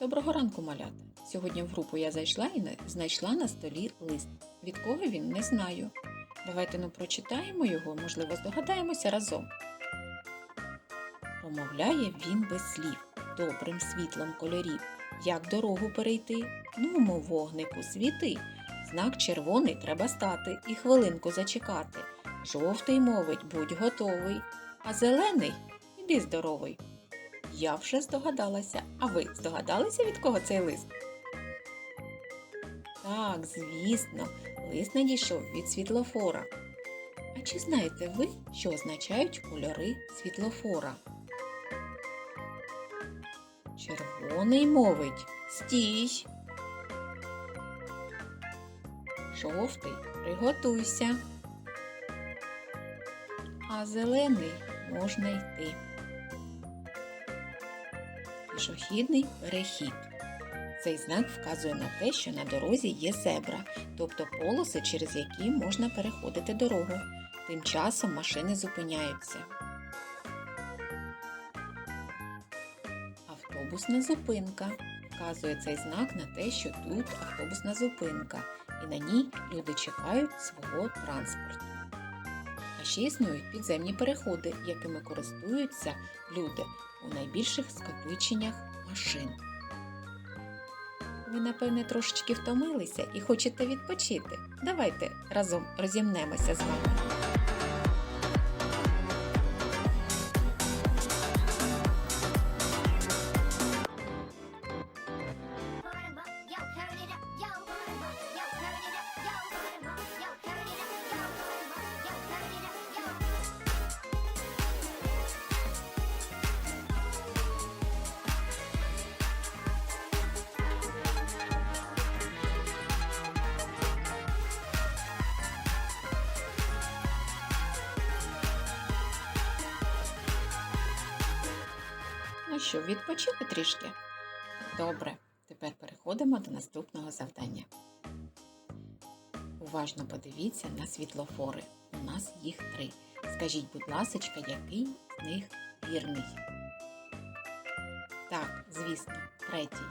Доброго ранку, малята. Сьогодні в групу я зайшла і знайшла на столі лист. Від кого він не знаю. Давайте ну прочитаємо його, можливо, здогадаємося разом. Промовляє він без слів, добрим світлом кольорів. Як дорогу перейти? Нумо вогнику світи. Знак червоний треба стати і хвилинку зачекати. Жовтий мовить, будь готовий, а зелений іди здоровий. Я вже здогадалася. А ви здогадалися, від кого цей лист? Так, звісно, лист надійшов від світлофора. А чи знаєте ви, що означають кольори світлофора? Червоний мовить стій. Жовтий приготуйся. А зелений можна йти. Пішохідний перехід. Цей знак вказує на те, що на дорозі є зебра, тобто полоси, через які можна переходити дорогу. Тим часом машини зупиняються. Автобусна зупинка. Вказує цей знак на те, що тут автобусна зупинка, і на ній люди чекають свого транспорту. А ще існують підземні переходи, якими користуються люди у найбільших скопиченнях машин. Ви, напевне, трошечки втомилися і хочете відпочити. Давайте разом розімнемося з вами. Що, відпочили трішки? Добре, тепер переходимо до наступного завдання. Уважно подивіться на світлофори. У нас їх три. Скажіть, будь ласочка, який з них вірний? Так, звісно, третій.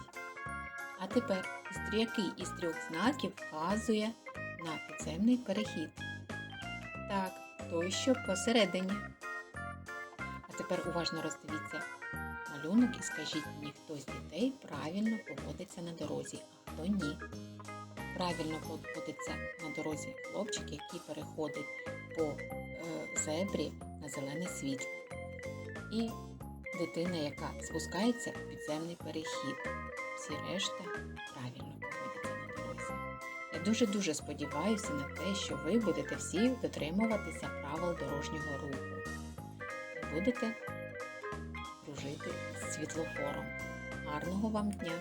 А тепер, який із трьох знаків вказує на підземний перехід? Так, той, що посередині. А тепер уважно роздивіться малюнок і скажіть мені, хто з дітей правильно поводиться на дорозі, а хто ні. Правильно поводиться на дорозі хлопчик, який переходить по е, зебрі на зелене світло. І дитина, яка спускається в підземний перехід. Всі решта правильно поводяться на дорозі. Я дуже-дуже сподіваюся на те, що ви будете всі дотримуватися правил дорожнього руху. Будете дружити світлофором. Гарного вам дня!